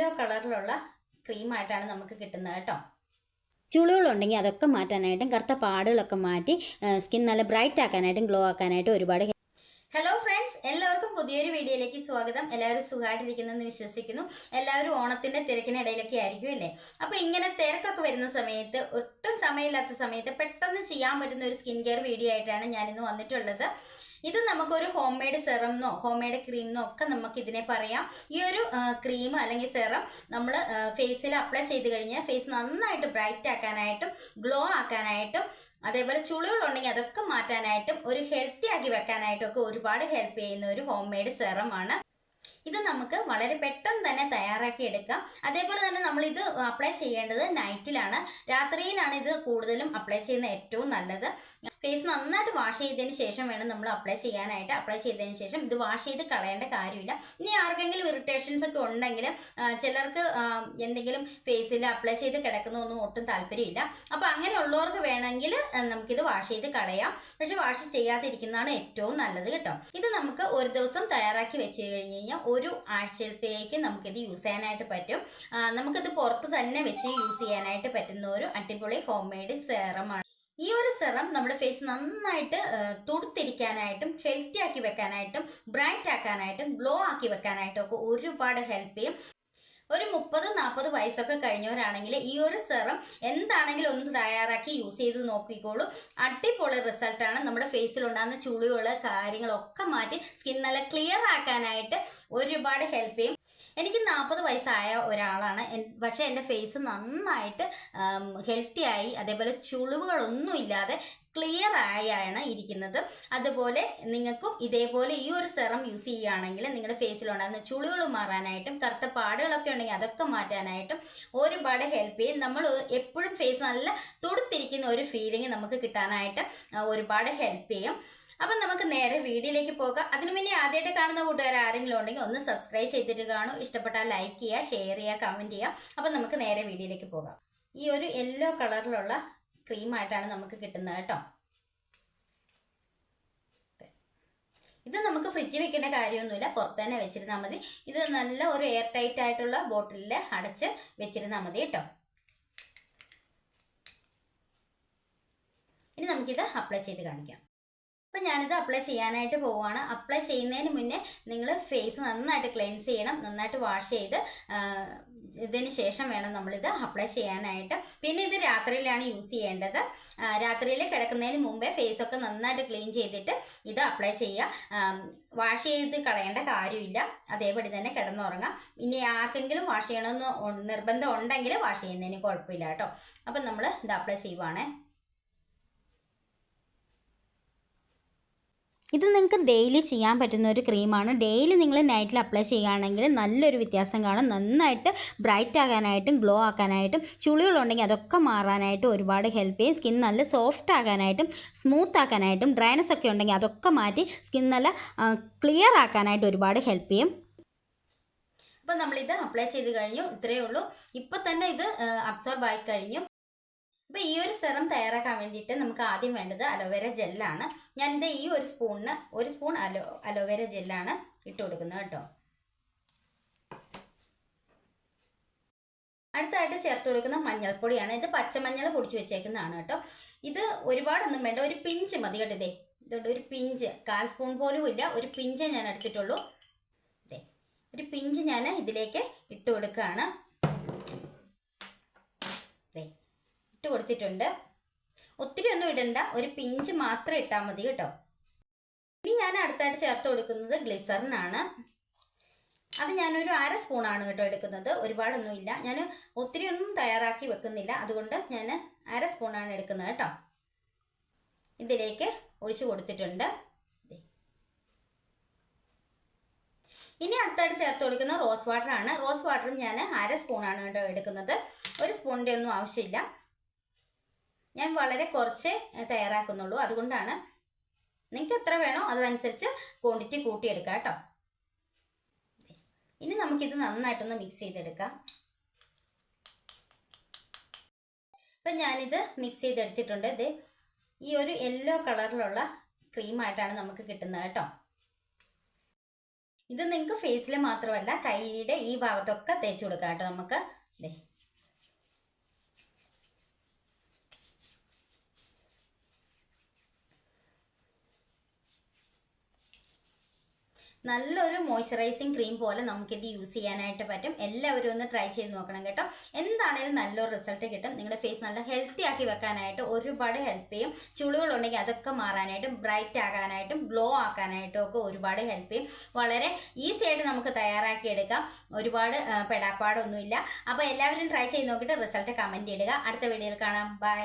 Yellow കളറിലുള്ള ക്രീമായിട്ടാണ് നമുക്ക് കിട്ടുന്നത് കേട്ടോ. ചുളികളുണ്ടെങ്കിൽ അതൊക്കെ മാറ്റാനായിട്ടും കറുത്ത പാടുകളൊക്കെ മാറ്റി സ്കിൻ നല്ല ബ്രൈറ്റ് ആക്കാനായിട്ടും ഗ്ലോ ആക്കാനായിട്ടും ഒരുപാട് ഹലോ ഫ്രണ്ട്സ് എല്ലാവർക്കും പുതിയൊരു വീഡിയോയിലേക്ക് സ്വാഗതം. എല്ലാവരും സുഖമായിട്ടിരിക്കുന്നെന്ന് വിശ്വസിക്കുന്നു. എല്ലാവരും ഓണത്തിന്റെ തിരക്കിനിടയിലൊക്കെ ആയിരിക്കും അല്ലേ? അപ്പോൾ ഇങ്ങനെ തിരക്കൊക്കെ വരുന്ന സമയത്ത് ഒട്ടും സമയമില്ലാത്ത സമയത്ത് പെട്ടെന്ന് ചെയ്യാൻ പറ്റുന്ന ഒരു സ്കിൻ കെയർ വീഡിയോ ആയിട്ടാണ് ഞാനിന്ന് വന്നിട്ടുള്ളത്. ഇത് നമുക്കൊരു ഹോം മെയ്ഡ് സെറംന്നോ ഹോം മെയ്ഡ് ക്രീമെന്നോ ഒക്കെ നമുക്ക് ഇതിനെ പറയാം. ഈ ഒരു ക്രീം അല്ലെങ്കിൽ സെറം നമ്മൾ ഫേസിൽ അപ്ലൈ ചെയ്ത് കഴിഞ്ഞാൽ ഫേസ് നന്നായിട്ട് ബ്രൈറ്റ് ആക്കാനായിട്ടും ഗ്ലോ ആക്കാനായിട്ടും അതേപോലെ ചുളികളുണ്ടെങ്കിൽ അതൊക്കെ മാറ്റാനായിട്ടും ഒരു ഹെൽത്തി ആക്കി വെക്കാനായിട്ടും ഒക്കെ ഒരുപാട് ഹെൽപ്പ് ചെയ്യുന്ന ഒരു ഹോം മെയ്ഡ് സെറമാണ് ഇത് നമുക്ക് വളരെ പെട്ടെന്ന് തന്നെ തയ്യാറാക്കി എടുക്കാം. അതേപോലെ തന്നെ നമ്മൾ ഇത് അപ്ലൈ ചെയ്യേണ്ടത് നൈറ്റിലാണ് രാത്രിയിലാണ് ഇത് കൂടുതലും അപ്ലൈ ചെയ്യുന്ന ഏറ്റവും നല്ലത്. ഫേസ് നന്നായിട്ട് വാഷ് ചെയ്തതിന് ശേഷം വേണം നമ്മൾ അപ്ലൈ ചെയ്യാനായിട്ട്. അപ്ലൈ ചെയ്തതിന് ശേഷം ഇത് വാഷ് ചെയ്ത് കളയേണ്ട കാര്യമില്ല. ഇനി ആർക്കെങ്കിലും ഇറിറ്റേഷൻസ് ഒക്കെ ഉണ്ടെങ്കിൽ ചിലർക്ക് എന്തെങ്കിലും ഫേസിൽ അപ്ലൈ ചെയ്ത് കിടക്കുന്നൊന്നും ഒട്ടും താല്പര്യമില്ല. അപ്പോൾ അങ്ങനെയുള്ളവർക്ക് വേണമെങ്കിൽ നമുക്കിത് വാഷ് ചെയ്ത് കളയാം. പക്ഷെ വാഷ് ചെയ്യാതിരിക്കുന്നതാണ് ഏറ്റവും നല്ലത് കേട്ടോ. ഇത് നമുക്ക് ഒരു ദിവസം തയ്യാറാക്കി വെച്ച് കഴിഞ്ഞ് കഴിഞ്ഞാൽ ഒരു ആഴ്ചത്തേക്ക് നമുക്കിത് യൂസ് ചെയ്യാനായിട്ട് പറ്റും. നമുക്കിത് പുറത്ത് തന്നെ വെച്ച് യൂസ് ചെയ്യാനായിട്ട് പറ്റുന്ന ഒരു അടിപൊളി ഹോം മെയ്ഡ് സെറമാണ് ഈ ഒരു സെറം നമ്മുടെ ഫേസ് നന്നായിട്ട് തൊടുത്തിരിക്കാനായിട്ടും ഹെൽത്തി ആക്കി വെക്കാനായിട്ടും ബ്രൈറ്റ് ആക്കാനായിട്ടും ഗ്ലോ ആക്കി വെക്കാനായിട്ടും ഒക്കെ ഒരുപാട് ഹെൽപ്പ് ചെയ്യും. ഒരു മുപ്പത് നാൽപ്പത് വയസ്സൊക്കെ കഴിഞ്ഞവരാണെങ്കിൽ ഈ ഒരു സെറം എന്താണെങ്കിലും ഒന്ന് തയ്യാറാക്കി യൂസ് ചെയ്ത് നോക്കിക്കോളൂ. അടിപൊളി റിസൾട്ടാണ് നമ്മുടെ ഫേസിൽ ഉണ്ടാകുന്ന ചുളികൾ കാര്യങ്ങളൊക്കെ മാറ്റി സ്കിൻ നല്ല ക്ലിയർ ആക്കാനായിട്ട് ഒരുപാട് ഹെൽപ്പ് ചെയ്യും. എനിക്ക് നാൽപ്പത് വയസ്സായ ഒരാളാണ്. പക്ഷേ എന്റെ ഫേസ് നന്നായിട്ട് ഹെൽത്തി ആയി അതേപോലെ ചുളിവുകളൊന്നും ഇല്ലാതെ ക്ലിയർ ആയാണ് ഇരിക്കുന്നത്. അതുപോലെ നിങ്ങൾക്കും ഇതേപോലെ ഈ ഒരു സെറം യൂസ് ചെയ്യുകയാണെങ്കിൽ നിങ്ങളുടെ ഫേസിലുണ്ടാകുന്ന ചുളികൾ മാറാനായിട്ടും കറുത്ത പാടുകളൊക്കെ ഉണ്ടെങ്കിൽ അതൊക്കെ മാറ്റാനായിട്ടും ഒരുപാട് ഹെൽപ്പ് ചെയ്യും. നമ്മൾ എപ്പോഴും ഫേസ് നല്ല തുടുത്തിരിക്കുന്ന ഒരു ഫീലിംഗ് നമുക്ക് കിട്ടാനായിട്ട് ഒരുപാട് ഹെൽപ്പ് ചെയ്യും. അപ്പം നമുക്ക് നേരെ വീഡിയോയിലേക്ക് പോകാം. അതിനു മുന്നേ ആദ്യമായിട്ട് കാണുന്ന കൂട്ടുകാർ ആരെങ്കിലും ഉണ്ടെങ്കിൽ ഒന്ന് സബ്സ്ക്രൈബ് ചെയ്തിട്ട് കാണും. ഇഷ്ടപ്പെട്ടാൽ ലൈക്ക് ചെയ്യുക ഷെയർ ചെയ്യുക കമന്റ് ചെയ്യുക. അപ്പം നമുക്ക് നേരെ വീഡിയോയിലേക്ക് പോകാം. ഈ ഒരു യെല്ലോ കളറിലുള്ള ക്രീമായിട്ടാണ് നമുക്ക് കിട്ടുന്നത് കേട്ടോ. ഇത് നമുക്ക് ഫ്രിഡ്ജിൽ വെക്കേണ്ട കാര്യമൊന്നുമില്ല. പുറത്ത് തന്നെ വെച്ചിരുന്നാൽ മതി. ഇത് നല്ല ഒരു എയർ ടൈറ്റ് ആയിട്ടുള്ള ബോട്ടിലിൽ അടച്ച് വെച്ചിരുന്നാൽ മതി കേട്ടോ. ഇനി നമുക്കിത് അപ്ലൈ ചെയ്ത് കാണിക്കാം. അപ്പം ഞാനിത് അപ്ലൈ ചെയ്യാനായിട്ട് പോവുകയാണ് അപ്ലൈ ചെയ്യുന്നതിന് മുന്നേ നിങ്ങൾ ഫേസ് നന്നായിട്ട് ക്ലെൻസ് ചെയ്യണം നന്നായിട്ട് വാഷ് ചെയ്ത് ഇതിന് ശേഷം വേണം നമ്മളിത് അപ്ലൈ ചെയ്യാനായിട്ട്. പിന്നെ ഇത് രാത്രിയിലാണ് യൂസ് ചെയ്യേണ്ടത്. രാത്രിയിൽ കിടക്കുന്നതിന് മുമ്പേ ഫേസൊക്കെ നന്നായിട്ട് ക്ലീൻ ചെയ്തിട്ട് ഇത് അപ്ലൈ ചെയ്യുക. വാഷ് ചെയ്ത് കളയേണ്ട കാര്യമില്ല. അതേപടി തന്നെ കിടന്നുറങ്ങാം. ഇനി ആർക്കെങ്കിലും വാഷ് ചെയ്യണമെന്ന് നിർബന്ധം ഉണ്ടെങ്കിൽ വാഷ് ചെയ്യുന്നതിന് കുഴപ്പമില്ല കേട്ടോ. അപ്പം നമ്മൾ ഇത് അപ്ലൈ ചെയ്യുവാണേ. ഇത് നിങ്ങൾക്ക് ഡെയിലി ചെയ്യാൻ പറ്റുന്ന ഒരു ക്രീമാണ് ഡെയിലി നിങ്ങൾ നൈറ്റിൽ അപ്ലൈ ചെയ്യുകയാണെങ്കിൽ നല്ലൊരു വ്യത്യാസം കാണും. നന്നായിട്ട് ബ്രൈറ്റ് ആകാനായിട്ടും ഗ്ലോ ആക്കാനായിട്ടും ചുളികളുണ്ടെങ്കിൽ അതൊക്കെ മാറാനായിട്ടും ഒരുപാട് ഹെൽപ്പ് ചെയ്യും. സ്കിൻ നല്ല സോഫ്റ്റ് ആകാനായിട്ടും സ്മൂത്ത് ആക്കാനായിട്ടും ഡ്രൈനസ് ഒക്കെ ഉണ്ടെങ്കിൽ അതൊക്കെ മാറ്റി സ്കിൻ നല്ല ക്ലിയർ ആക്കാനായിട്ട് ഒരുപാട് ഹെൽപ്പ് ചെയ്യും. അപ്പോൾ നമ്മളിത് അപ്ലൈ ചെയ്ത് കഴിഞ്ഞു. ഇത്രയേ ഉള്ളൂ. ഇപ്പോൾ തന്നെ ഇത് അബ്സോർബ് ആയി കഴിഞ്ഞു. അപ്പോൾ ഈ ഒരു സെറം തയ്യാറാക്കാൻ വേണ്ടിയിട്ട് നമുക്ക് ആദ്യം വേണ്ടത് അലോവേര ജെല്ലാണ്. ഞാൻ ഞാനിത് ഈ ഒരു സ്പൂണിന് ഒരു സ്പൂൺ അലോ അലോവേര ജെല്ലാണ് ഇട്ട് കൊടുക്കുന്നത് കേട്ടോ. അടുത്തായിട്ട് ചേർത്ത് കൊടുക്കുന്ന മഞ്ഞൾപ്പൊടിയാണ്. ഇത് പച്ചമഞ്ഞൾ പൊടിച്ച് വെച്ചേക്കുന്നതാണ് കേട്ടോ. ഇത് ഒരുപാടൊന്നും വേണ്ട. ഒരു പിഞ്ച് മതി കേട്ടോ ഇതേ. ഇതുകൊണ്ട് ഒരു പിഞ്ച്. കാൽ സ്പൂൺ പോലും ഇല്ല. ഒരു പിഞ്ച് ഞാൻ എടുത്തിട്ടുള്ളൂ. ഇതേ ഒരു പിഞ്ച് ഞാൻ ഇതിലേക്ക് ഇട്ട് കൊടുക്കുകയാണ് ദേ ഇട്ട് കൊടുത്തിട്ടുണ്ട്. ഒത്തിരി ഒന്നും ഇടണ്ട. ഒരു പിഞ്ച് മാത്രം ഇട്ടാൽ മതി കേട്ടോ. ഇനി ഞാൻ അടുത്തായിട്ട് ചേർത്ത് കൊടുക്കുന്നത് ഗ്ലിസറിനാണ്. അത് ഞാനൊരു അര സ്പൂണാണ് കേട്ടോ എടുക്കുന്നത്. ഒരുപാടൊന്നും ഇല്ല. ഞാൻ ഒത്തിരി ഒന്നും തയ്യാറാക്കി വെക്കുന്നില്ല. അതുകൊണ്ട് ഞാൻ അര സ്പൂണാണ് എടുക്കുന്നത് കേട്ടോ. ഇതിലേക്ക് ഒഴിച്ചു കൊടുത്തിട്ടുണ്ട്. ഇനി അടുത്തായിട്ട് ചേർത്ത് കൊടുക്കുന്ന റോസ് വാട്ടർ ആണ് റോസ് വാട്ടറും ഞാൻ അര സ്പൂണാണ് കേട്ടോ എടുക്കുന്നത്. ഒരു സ്പൂണിന്റെ ഒന്നും ആവശ്യമില്ല. ഞാൻ വളരെ കുറച്ച് തയ്യാറാക്കുന്നുള്ളൂ. അതുകൊണ്ടാണ് നിങ്ങൾക്ക് എത്ര വേണോ അതനുസരിച്ച് ക്വാണ്ടിറ്റി കൂട്ടിയെടുക്കാം കേട്ടോ. ഇനി നമുക്കിത് നന്നായിട്ടൊന്ന് മിക്സ് ചെയ്തെടുക്കാം. ഇപ്പം ഞാനിത് മിക്സ് ചെയ്തെടുത്തിട്ടുണ്ട്. ഇത് ഈ ഒരു യെല്ലോ കളറിലുള്ള ക്രീമായിട്ടാണ് നമുക്ക് കിട്ടുന്നത് കേട്ടോ. ഇത് നിങ്ങൾക്ക് ഫേസിൽ മാത്രമല്ല കൈയുടെ ഈ ഭാഗത്തൊക്കെ തേച്ച് കൊടുക്കാം കേട്ടോ നമുക്ക്. ദേ നല്ലൊരു മോയ്സ്ചറൈസിങ് ക്രീം പോലെ നമുക്കിത് യൂസ് ചെയ്യാനായിട്ട് പറ്റും. എല്ലാവരും ഒന്ന് ട്രൈ ചെയ്ത് നോക്കണം കേട്ടോ. എന്താണേലും നല്ലൊരു റിസൾട്ട് കിട്ടും. നിങ്ങളുടെ ഫേസ് നല്ല ഹെൽത്തി ആക്കി വെക്കാനായിട്ട് ഒരുപാട് ഹെൽപ്പ് ചെയ്യും. ചുളികളുണ്ടെങ്കിൽ അതൊക്കെ മാറാനായിട്ടും ബ്രൈറ്റ് ആകാനായിട്ടും ഗ്ലോ ആക്കാനായിട്ടും ഒക്കെ ഒരുപാട് ഹെൽപ്പ് ചെയ്യും. വളരെ ഈസി ആയിട്ട് നമുക്ക് തയ്യാറാക്കി എടുക്കാം. ഒരുപാട് പെടാപ്പാടൊന്നുമില്ല. അപ്പോൾ എല്ലാവരും ട്രൈ ചെയ്ത് നോക്കിയിട്ട് റിസൾട്ട് കമന്റ് ഇടുക. അടുത്ത വീഡിയോയിൽ കാണാം. ബൈ.